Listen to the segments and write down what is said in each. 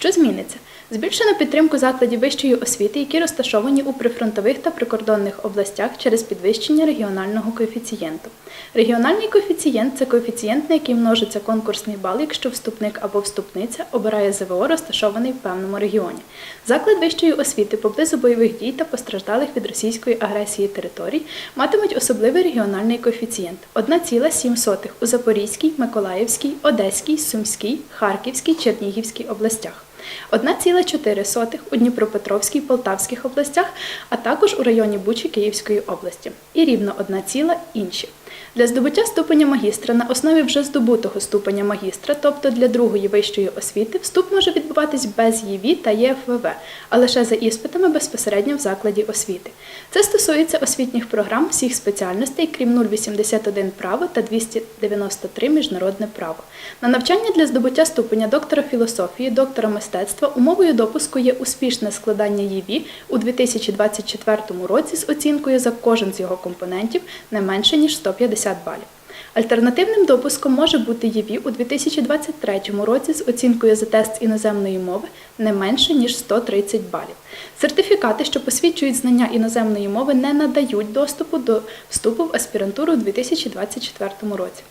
Що зміниться? Збільшено підтримку закладів вищої освіти, які розташовані у прифронтових та прикордонних областях через підвищення регіонального коефіцієнту. Регіональний коефіцієнт це коефіцієнт, на який множиться конкурсний бал, якщо вступник або вступниця обирає ЗВО, розташований в певному регіоні. Заклад вищої освіти поблизу бойових дій та постраждалих від російської агресії територій матимуть особливий регіональний коефіцієнт 1,7 у Запорізькій, Миколаївській, Одеській, Сумській, Харківській, Чернігівській областях. 1,4 у Дніпропетровській, Полтавських областях, а також у районі Бучі Київської області. І рівно 1 ціла інші. Для здобуття ступеня магістра на основі вже здобутого ступеня магістра, тобто для другої вищої освіти, вступ може відбуватись без ЄВІ та ЄФВВ, а лише за іспитами безпосередньо в закладі освіти. Це стосується освітніх програм всіх спеціальностей, крім 081 право та 293 міжнародне право. На навчання для здобуття ступеня доктора філософії, доктора мистецтва умовою допуску є успішне складання ЄВІ у 2024 році з оцінкою за кожен з його компонентів не менше ніж 150 балів. Альтернативним допуском може бути ЄВІ у 2023 році з оцінкою за тест іноземної мови не менше ніж 130 балів. Сертифікати, що посвідчують знання іноземної мови, не надають доступу до вступу в аспірантуру у 2024 році.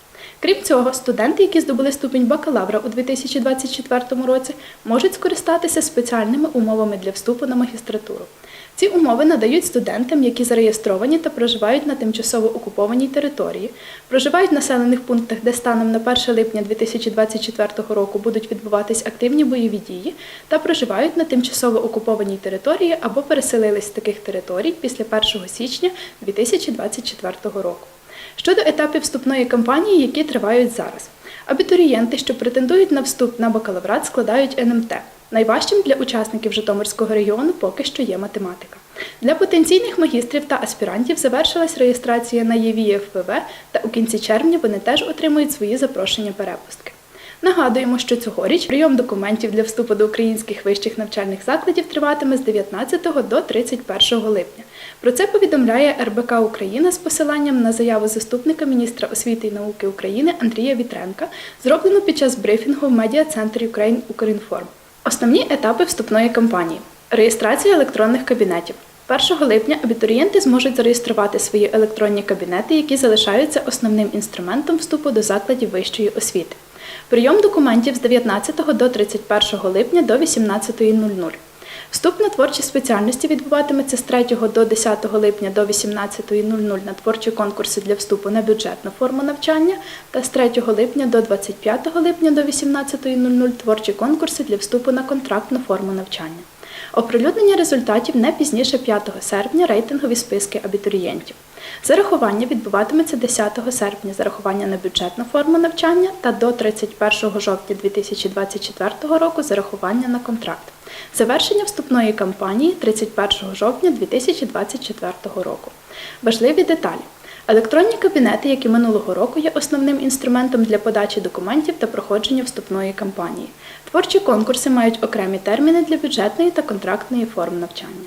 Крім цього, студенти, які здобули ступінь бакалавра у 2024 році, можуть скористатися спеціальними умовами для вступу на магістратуру. Ці умови надають студентам, які зареєстровані та проживають на тимчасово окупованій території, проживають в населених пунктах, де станом на 1 липня 2024 року будуть відбуватись активні бойові дії, та проживають на тимчасово окупованій території або переселились з таких територій після 1 січня 2024 року. Щодо етапів вступної кампанії, які тривають зараз. Абітурієнти, що претендують на вступ на бакалаврат, складають НМТ. Найважчим для учасників Житомирського регіону поки що є математика. Для потенційних магістрів та аспірантів завершилась реєстрація на ЄВІ-ФВВ, та у кінці червня вони теж отримують свої запрошення перепустки. Нагадуємо, що цьогоріч прийом документів для вступу до українських вищих навчальних закладів триватиме з 19 до 31 липня. Про це повідомляє РБК Україна з посиланням на заяву заступника міністра освіти і науки України Андрія Вітренка, зроблену під час брифінгу в медіа-центрі Україн Укрінформ. Основні етапи вступної кампанії: реєстрація електронних кабінетів. 1 липня абітурієнти зможуть зареєструвати свої електронні кабінети, які залишаються основним інструментом вступу до закладів вищої освіти. Прийом документів з 19 до 31 липня до 18.00. Вступ на творчі спеціальності відбуватиметься з 3 до 10 липня до 18.00 на творчі конкурси для вступу на бюджетну форму навчання та з 3 липня до 25 липня до 18.00 творчі конкурси для вступу на контрактну форму навчання. Оприлюднення результатів не пізніше 5 серпня рейтингові списки абітурієнтів. Зарахування відбуватиметься 10 серпня зарахування на бюджетну форму навчання та до 31 жовтня 2024 року зарахування на контракт. Завершення вступної кампанії 31 жовтня 2024 року. Важливі деталі. Електронні кабінети, як і минулого року, є основним інструментом для подачі документів та проходження вступної кампанії. Творчі конкурси мають окремі терміни для бюджетної та контрактної форм навчання.